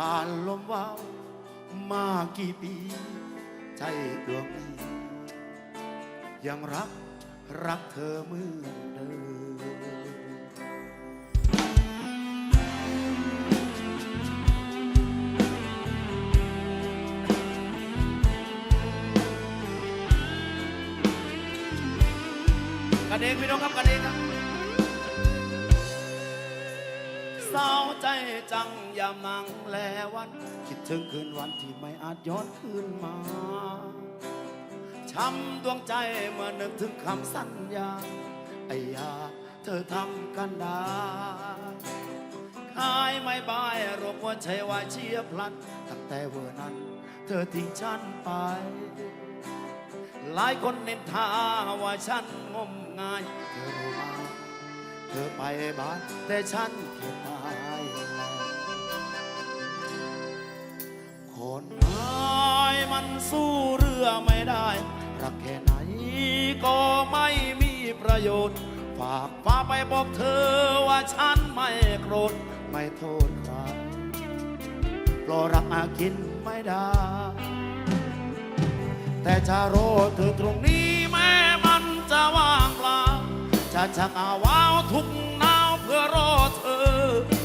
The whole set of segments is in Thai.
ผ่านลมว้าวมากี่ปี ใจดวงนี้ ยังรักรักเธอเหมือนเดิมกันเองพี่น้องครับกันเองครับ ศร้าใจจังยามังแลวัน คิดถึงคืนวันที่ไม่อาจย้อนคืนมา ช้ำดวงใจเมื่อนึกถึงคำสัญญา ไอ้ยาเธอทำกันได้ขายไม่บายรคหัวใจวายเชียบพลัน ตั้งแต่เวอร์นั้น เธอทิ้งฉันไป หลายคนเน้นทาว่าฉันงมงายเธอรู้มาเธอไปบ้านแต่ฉันเขียตายคนไม้มันสู้เรือไม่ได้รักแค่ไหนก็ไม่มีประโยชน์ ฝากฟ้าไปบอกเธอว่าฉันไม่โกรธ ไม่โทษใครเพราะรักอากินไม่ได้ แต่จะรอเธอตรงนี้ ชักอาวาวทุกหนาวเพื่อรอเธอ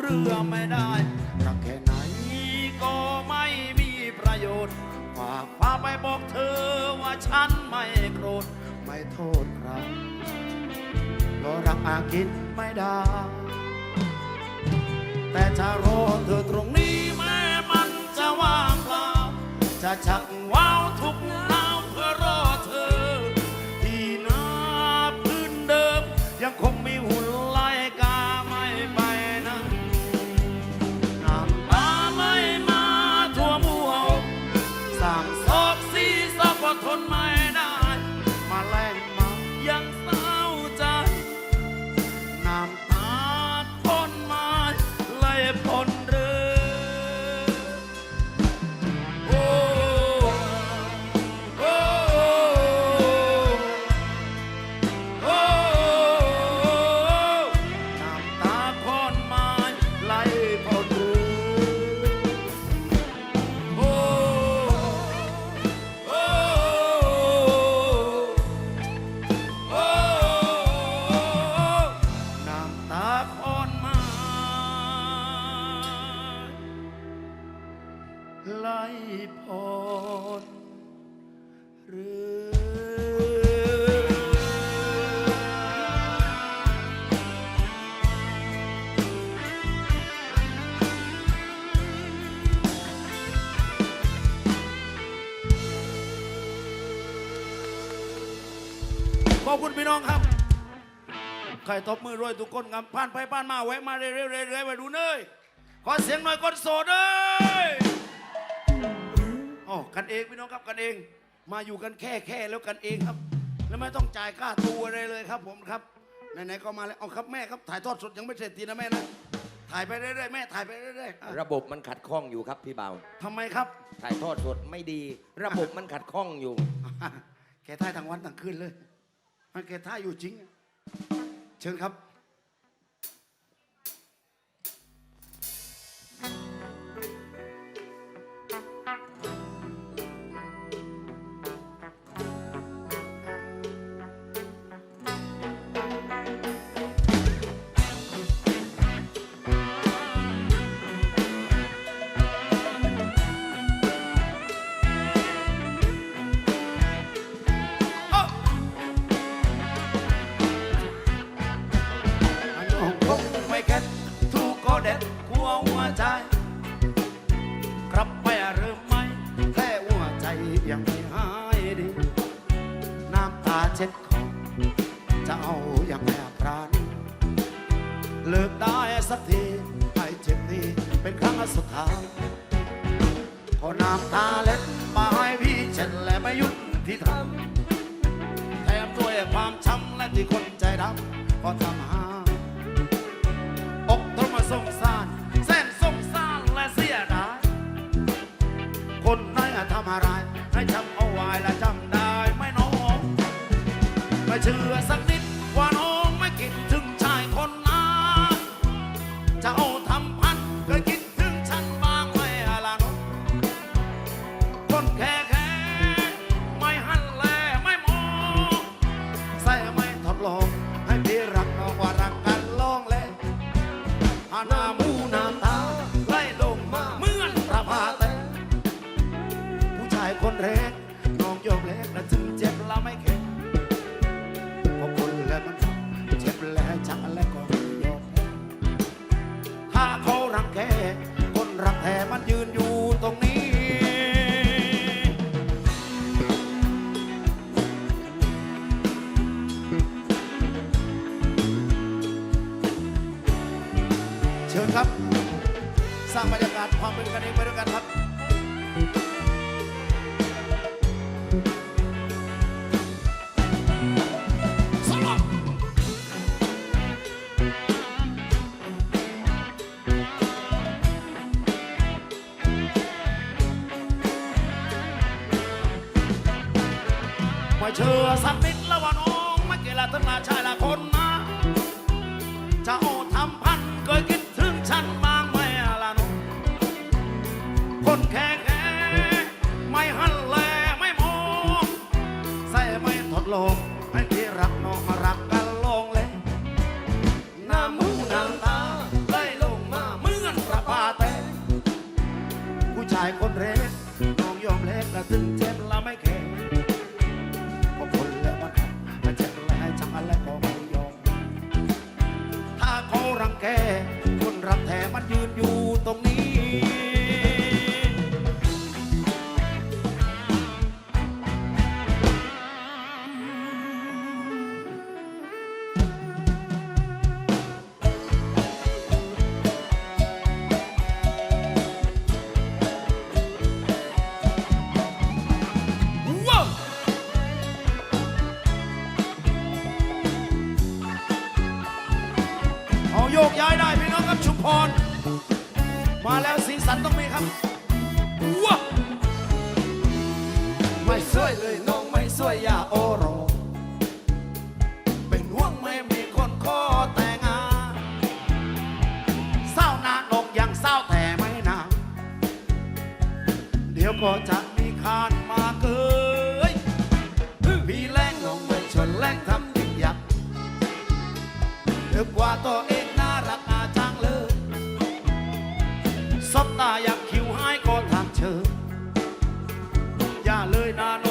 เรือไม่ได้รักแค่ไหนก็ไม่มีประโยชน์ฝากฟ้าไปบอกเธอว่าฉันไม่โกรธไม่โทษใครเพราะรักอากินไม่ได้ แต่จะรอเธอตรงนี้แม้มันจะว่างเปล่าจะชักว้าวทุ อบคุณพี่น้องครับ ใครตบมือรวยทุกคนครับผ่านไปผ่านมาแวะมาเรื่อยๆเรื่อยๆมาดูเนยขอเสียงหน่อยคนโสดเอ้ยอ๋อกันเองพี่น้องครับกันเอง มาอยู่กันแค่แค่แล้วกันเองครับ แล้วไม่ต้องจ่ายค่าตัวอะไรเลยครับ ผมครับไหนๆก็มาแล้วเอาครับแม่ครับถ่ายทอดสดยังไม่เสร็จทีนะแม่นะถ่ายไปเรื่อยๆแม่ถ่ายไปเรื่อยๆอะระบบมันขัดข้องอยู่ครับพี่เบาทำไมครับ ถ่ายทอดสดไม่ดี ระบบมันขัดข้องอยู่ แกท่ายทั้งวันทั้งคืนเลย มันแกท่าอยู่จริง เชิญครับ จะเอาอย่างแม่บรานเลิกได้สักทีไอ้เจ็บนี้เป็นครั้งสุดท้ายขอน้ำตาเล็ดมาให้พี่เช่นและไม่หยุดที่ทำแถมด้วยความช้ำและที่คนใจดำก็ทำให้ ชื่อสักนิดว่าน้อง ลงให้ที่รักน้องมา ไม่สวยเลยน้องไม่สวยอย่าโอรอเป็นห่วงไม่มีคนขอแต่งาเศร้านาน้องยังเศร้าแต่ไม่นาเดี๋ยวก็จะมีคานมาเกยมีแรงนงไม่ชนแรงทำยิ่งยักนึกว่าตัวเองน่ารักอาจังเลย สบตายัง เลยนาน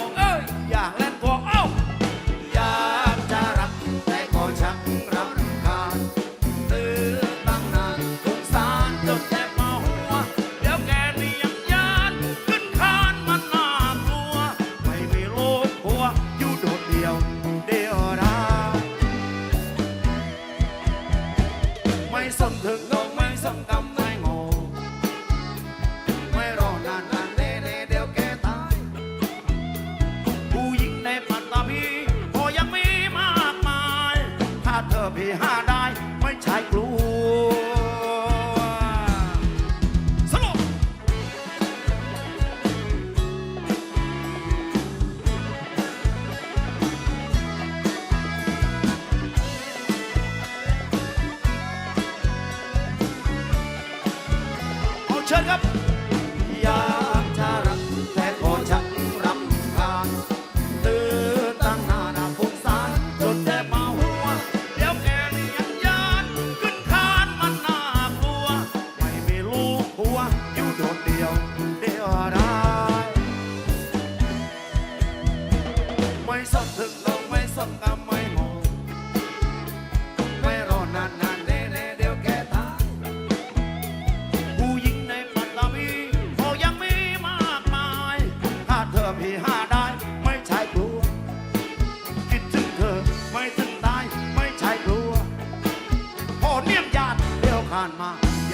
behind.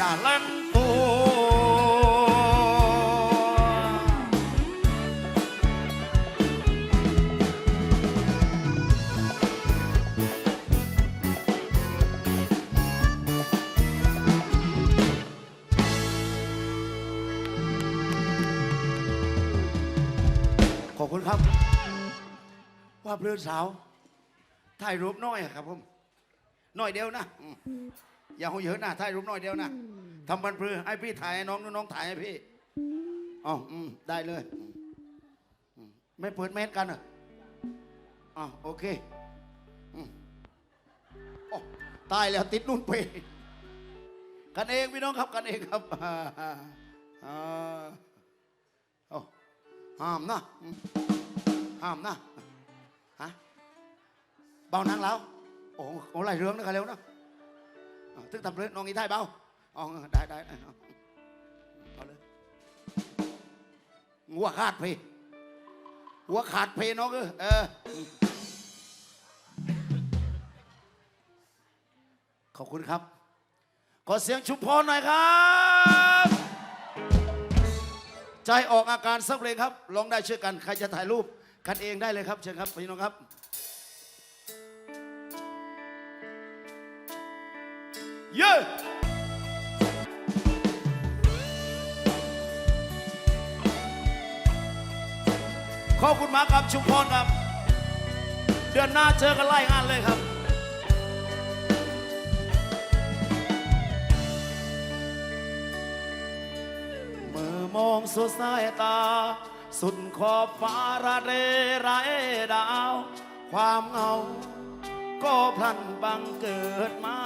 อย่าล่นตัว ขอบคุณครับ ว่าเพื่อนสาวถ่ายรูปน้อยอะครับผมน้อยเดียวนะอืม อย่าเอาเยอะนะถ่ายรูปน้อยเดียวนะทำบันเพลือให้พี่ถ่ายให้น้องน้องถ่ายให้พี่อ๋ออืมได้เลยอืมอืมไม่เปิดเมสกันเหรออ๋อโอเคอืมโอ้ตายแล้วติดนุ่นไปกันเองพี่น้องครับกันเองครับอ่าอ่าอ่าโอ้ห้ามนะอืมห้ามนะฮะเบานังแล้วโอ้โหหลายเรื่องนะครับเร็วนะ อะตึกตำเรื่องน้องอีไทยเบาอ๋อได้ได้เอาเลยหัวขาดเพหัวขาดเพน้องเออเออขอบคุณครับขอเสียงชุมพรหน่อยครับ ใจออกอาการสักเพลงครับลองได้ช่วยกัน ใครจะถ่ายรูปกันเองได้เลยครับ เชิญครับพี่น้องครับ เย้ขอบคุณมากครับชุมพรครับ เดือนหน้าเจอกันไล่งานเลยครับ เมื่อมองสุดสายตา สุดขอบฟ้าระเรไรดาว ความเงา ก็พลันบังเกิดมา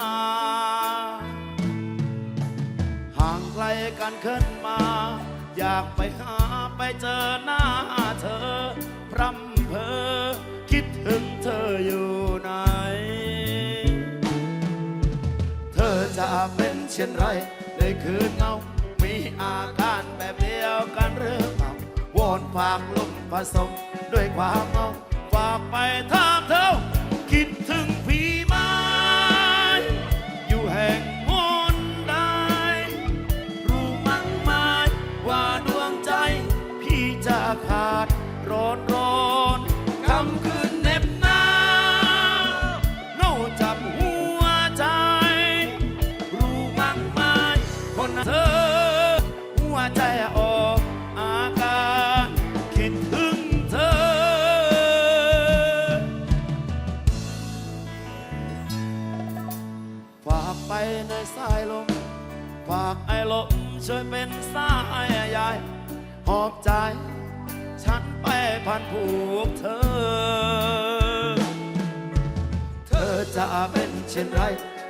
ห่างไกลกันขึ้นมา อยากไปหาไปเจอหน้าเธอ พรำเพอคิดถึงเธออยู่ไหน เธอจะเป็นเช่นไรในคืนเงามีอาการแบบเดียวกันหรือเปล่าวอนฝากลมผสมด้วยความเมาฝากไปถามเธอ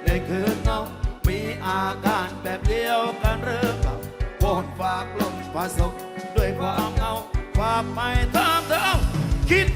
ในคืนเงามีอาการแบบเดียวกันหรือเปล่าวอนฝากลมผสมด้วยความเงาฝากไม่ตามเธอคิด